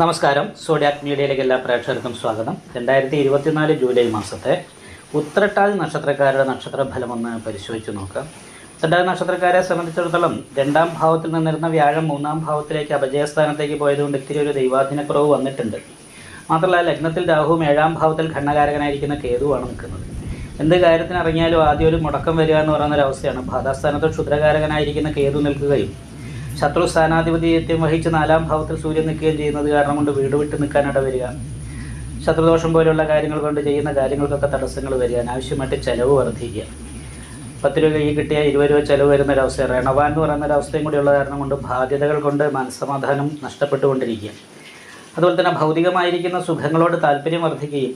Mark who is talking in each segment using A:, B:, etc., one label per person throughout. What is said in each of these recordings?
A: നമസ്കാരം. സോഡിയാക് മീഡിയയിലേക്ക് എല്ലാ പ്രേക്ഷകർക്കും സ്വാഗതം. രണ്ടായിരത്തി ഇരുപത്തിനാല് ജൂലൈ മാസത്തെ ഉത്രട്ടാതി നക്ഷത്രക്കാരുടെ നക്ഷത്ര ഒന്ന് പരിശോധിച്ച് നോക്കാം. ഉത്രട്ടാതി നക്ഷത്രക്കാരെ സംബന്ധിച്ചിടത്തോളം രണ്ടാം ഭാവത്തിൽ നിന്നിരുന്ന വ്യാഴം മൂന്നാം ഭാവത്തിലേക്ക് അപജയസ്ഥാനത്തേക്ക് പോയതുകൊണ്ട് ഇത്തിരി ഒരു ദൈവാധീനക്കുറവ് വന്നിട്ടുണ്ട്. മാത്രമല്ല ലഗ്നത്തിൽ രാഹുവും ഏഴാം ഭാവത്തിൽ ഘണ്ണകാരകനായിരിക്കുന്ന കേതുവാണ് നിൽക്കുന്നത്. എന്ത് കാര്യത്തിനിറങ്ങിയാലും ആദ്യം ഒരു മുടക്കം വരിക എന്ന് പറയുന്ന ഒരു അവസ്ഥയാണ് ബാധാസ്ഥാനത്ത് ക്ഷുദ്രകാരകനായിരിക്കുന്ന കേതു നിൽക്കുകയും ശത്രു സ്ഥാനാധിപത്യത്യം വഹിച്ച് നാലാം ഭാവത്തിൽ സൂര്യൻ നിൽക്കുകയും ചെയ്യുന്നത് കാരണം കൊണ്ട് വീട് വിട്ട് നിൽക്കാനിട വരിക. ശത്രുദോഷം പോലെയുള്ള കാര്യങ്ങൾ കൊണ്ട് ചെയ്യുന്ന കാര്യങ്ങൾക്കൊക്കെ തടസ്സങ്ങൾ വരിക. അനാവശ്യമായിട്ട് ചിലവ് വർദ്ധിക്കുക. പത്ത് രൂപ കൈ കിട്ടിയ ഇരുപത് രൂപ ചിലവ് വരുന്ന ഒരു അവസ്ഥ റണവാൻ എന്ന് പറയുന്ന ഒരു അവസ്ഥയും കൂടിയുള്ള കാരണം കൊണ്ട് ബാധ്യതകൾ കൊണ്ട് മനസ്സമാധാനം നഷ്ടപ്പെട്ടുകൊണ്ടിരിക്കുക. അതുപോലെ തന്നെ ഭൗതികമായിരിക്കുന്ന സുഖങ്ങളോട് താല്പര്യം വർദ്ധിക്കുകയും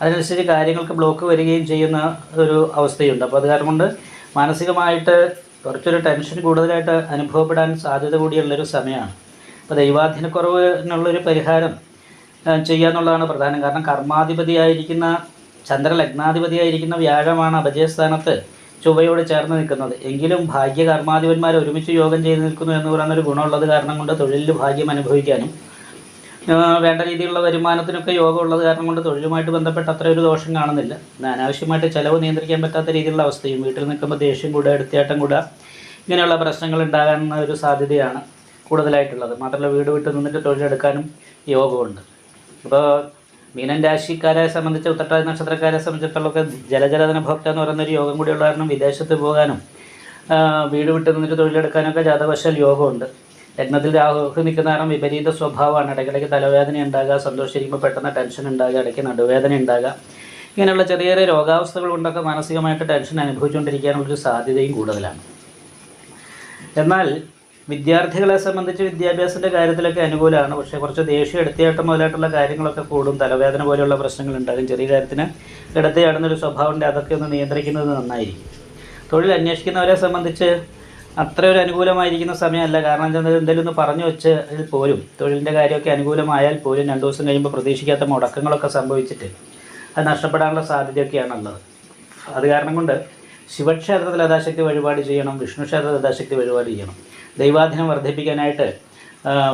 A: അതിനനുസരിച്ച് കാര്യങ്ങൾക്ക് ബ്ലോക്ക് വരികയും ചെയ്യുന്ന ഒരു അവസ്ഥയുണ്ട്. അപ്പോൾ അത് കാരണം കൊണ്ട് മാനസികമായിട്ട് കുറച്ചൊരു ടെൻഷൻ കൂടുതലായിട്ട് അനുഭവപ്പെടാൻ സാധ്യത കൂടിയുള്ളൊരു സമയമാണ്. അപ്പോൾ ദൈവാധീനക്കുറവിനുള്ളൊരു പരിഹാരം ചെയ്യുക എന്നുള്ളതാണ് പ്രധാനം. കാരണം കർമാധിപതിയായിരിക്കുന്ന ചന്ദ്രലഗ്നാധിപതിയായിരിക്കുന്ന വ്യാഴമാണ് അപജയസ്ഥാനത്ത് ചൊവ്വയോട് ചേർന്ന് നിൽക്കുന്നത്. എങ്കിലും ഭാഗ്യ കർമാധിപന്മാർ ഒരുമിച്ച് യോഗം ചെയ്ത് നിൽക്കുന്നു എന്ന് പറയുന്ന ഒരു ഗുണമുള്ളത് കാരണം കൊണ്ട് തൊഴിലിൽ ഭാഗ്യം അനുഭവിക്കാനും വേണ്ട രീതിയിലുള്ള വരുമാനത്തിനൊക്കെ യോഗം ഉള്ളത് കാരണം കൊണ്ട് തൊഴിലുമായിട്ട് ബന്ധപ്പെട്ട അത്ര ഒരു ദോഷം കാണുന്നില്ല. അനാവശ്യമായിട്ട് ചിലവ് നിയന്ത്രിക്കാൻ പറ്റാത്ത രീതിയിലുള്ള അവസ്ഥയും വീട്ടിൽ നിൽക്കുമ്പോൾ ദേഷ്യം കൂടുക എടുത്തിയാട്ടം കൂടുക ഇങ്ങനെയുള്ള പ്രശ്നങ്ങൾ ഉണ്ടാകാനുള്ള ഒരു സാധ്യതയാണ് കൂടുതലായിട്ടുള്ളത്. മാത്രമല്ല വീട് വിട്ട് നിന്നിട്ട് തൊഴിലെടുക്കാനും യോഗമുണ്ട്. അപ്പോൾ മീനൻ രാശിക്കാരെ സംബന്ധിച്ച് ഉത്തട്ടാതി നക്ഷത്രക്കാരെ സംബന്ധിച്ചിടത്തോളമൊക്കെ ജലജലധന ഭോക്ത എന്ന് പറയുന്ന ഒരു യോഗം കൂടിയുള്ള കാരണം വിദേശത്ത് പോകാനും വീട് വിട്ട് നിന്നിട്ട് തൊഴിലെടുക്കാനൊക്കെ ജാതവശാൽ യോഗമുണ്ട്. ലഗ്നത്തിൽ രാഹു നിൽക്കുന്ന കാരണം വിപരീത സ്വഭാവമാണ്. ഇടയ്ക്കിടയ്ക്ക് തലവേദന ഉണ്ടാകുക സന്തോഷിച്ചിരിക്കുമ്പോൾ പെട്ടെന്ന് ടെൻഷൻ ഉണ്ടാകുക ഇടയ്ക്ക് നടുവേദന ഉണ്ടാകുക ഇങ്ങനെയുള്ള ചെറിയ ചെറിയ രോഗാവസ്ഥകൾ കൊണ്ടൊക്കെ മാനസികമായിട്ട് ടെൻഷൻ അനുഭവിച്ചുകൊണ്ടിരിക്കാനുള്ളൊരു സാധ്യതയും കൂടുതലാണ്. എന്നാൽ വിദ്യാർത്ഥികളെ സംബന്ധിച്ച് വിദ്യാഭ്യാസത്തിന്റെ കാര്യത്തിലൊക്കെ അനുകൂലമാണ്. പക്ഷേ കുറച്ച് ദേഷ്യം എടുത്തിയാട്ടം മുതലായിട്ടുള്ള കാര്യങ്ങളൊക്കെ കൂടും. തലവേദന പോലെയുള്ള പ്രശ്നങ്ങൾ ഉണ്ടാകും. ചെറിയ കാര്യത്തിന് എടുത്തിയാടുന്നൊരു സ്വഭാവമുണ്ട്. അതൊക്കെ ഒന്ന് നിയന്ത്രിക്കുന്നത് നന്നായിരിക്കും. തൊഴിൽ അന്വേഷിക്കുന്നവരെ സംബന്ധിച്ച് അത്ര ഒരു അനുകൂലമായിരിക്കുന്ന സമയമല്ല. കാരണം എന്താ എന്തെങ്കിലും ഒന്ന് പറഞ്ഞു വെച്ചാൽ പോലും തൊഴിലിന്റെ കാര്യമൊക്കെ അനുകൂലമായാൽ പോലും രണ്ട് ദിവസം കഴിയുമ്പോൾ പ്രതീക്ഷിക്കാത്ത മുടക്കങ്ങളൊക്കെ സംഭവിച്ചിട്ട് അത് നഷ്ടപ്പെടാനുള്ള സാധ്യതയൊക്കെയാണുള്ളത്. അത് കാരണം കൊണ്ട് ശിവക്ഷേത്രത്തിൽ യഥാശക്തി വഴിപാട് ചെയ്യണം. വിഷ്ണു ക്ഷേത്രത്തിൽ യഥാശക്തി വഴിപാട് ചെയ്യണം. ദൈവാധീനം വർദ്ധിപ്പിക്കാനായിട്ട്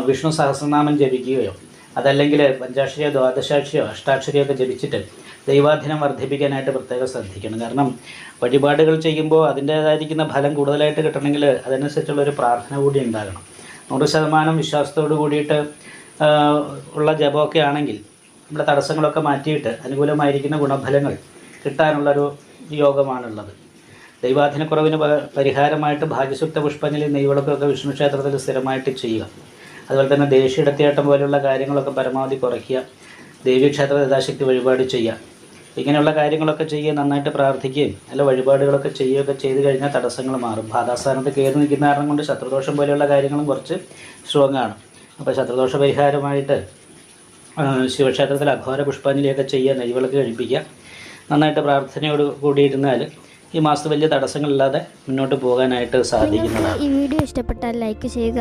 A: വിഷ്ണു സഹസ്രനാമം ജപിക്കുകയോ അതല്ലെങ്കിൽ പഞ്ചാക്ഷരിയോ ദ്വാദശാക്ഷിയോ അഷ്ടാക്ഷരിയോ ഒക്കെ ജപിച്ചിട്ട് ദൈവാധീനം വർദ്ധിപ്പിക്കാനായിട്ട് പ്രത്യേകം ശ്രദ്ധിക്കണം. കാരണം വഴിപാടുകൾ ചെയ്യുമ്പോൾ അതിന്റേതായിരിക്കുന്ന ഫലം കൂടുതലായിട്ട് കിട്ടണമെങ്കിൽ അതനുസരിച്ചുള്ള ഒരു പ്രാർത്ഥന കൂടി ഉണ്ടാകണം. നൂറ് ശതമാനം വിശ്വാസത്തോടു കൂടിയിട്ട് ഉള്ള ജപമൊക്കെ ആണെങ്കിൽ നമ്മുടെ തടസ്സങ്ങളൊക്കെ മാറ്റിയിട്ട് അനുകൂലമായിരിക്കുന്ന ഗുണഫലങ്ങൾ കിട്ടാനുള്ളൊരു യോഗമാണുള്ളത്. ദൈവാധീനക്കുറവിന് പരിഹാരമായിട്ട് ഭാഗ്യസുക്ത പുഷ്പഞ്ജലി നെയ്വിളക്കൊക്കെ വിഷ്ണു ക്ഷേത്രത്തിൽ സ്ഥിരമായിട്ട് ചെയ്യുക. അതുപോലെ തന്നെ ദേശീയടത്തിയാട്ടം പോലെയുള്ള കാര്യങ്ങളൊക്കെ പരമാവധി കുറയ്ക്കുക. ദേവീക്ഷേത്ര യഥാശക്തി വഴിപാട് ചെയ്യുക. ഇങ്ങനെയുള്ള കാര്യങ്ങളൊക്കെ ചെയ്യുക നന്നായിട്ട് പ്രാർത്ഥിക്കുകയും അല്ല വഴിപാടുകളൊക്കെ ചെയ്യുകയൊക്കെ ചെയ്ത് കഴിഞ്ഞാൽ തടസ്സങ്ങൾ മാറും. ബാധാസ്ഥാനത്ത് കയറി നിൽക്കുന്ന കാരണം കൊണ്ട് ശത്രുദോഷം പോലെയുള്ള കാര്യങ്ങളും കുറച്ച് സ്ട്രോങ് ആണ്. അപ്പോൾ ശത്രുദോഷ പരിഹാരമായിട്ട് ശിവക്ഷേത്രത്തിൽ അഘോര പുഷ്പാഞ്ജലിയൊക്കെ ചെയ്യുക നെയ്വിളക്ക് കഴിപ്പിക്കുക. നന്നായിട്ട് പ്രാർത്ഥനയോട് കൂടിയിരുന്നാൽ ഈ മാസത്തിൽ വലിയ തടസ്സങ്ങളില്ലാതെ മുന്നോട്ട് പോകാനായിട്ട് സാധിക്കുന്നതാണ്.
B: ഈ വീഡിയോ ഇഷ്ടപ്പെട്ടാൽ ലൈക്ക് ചെയ്യുക.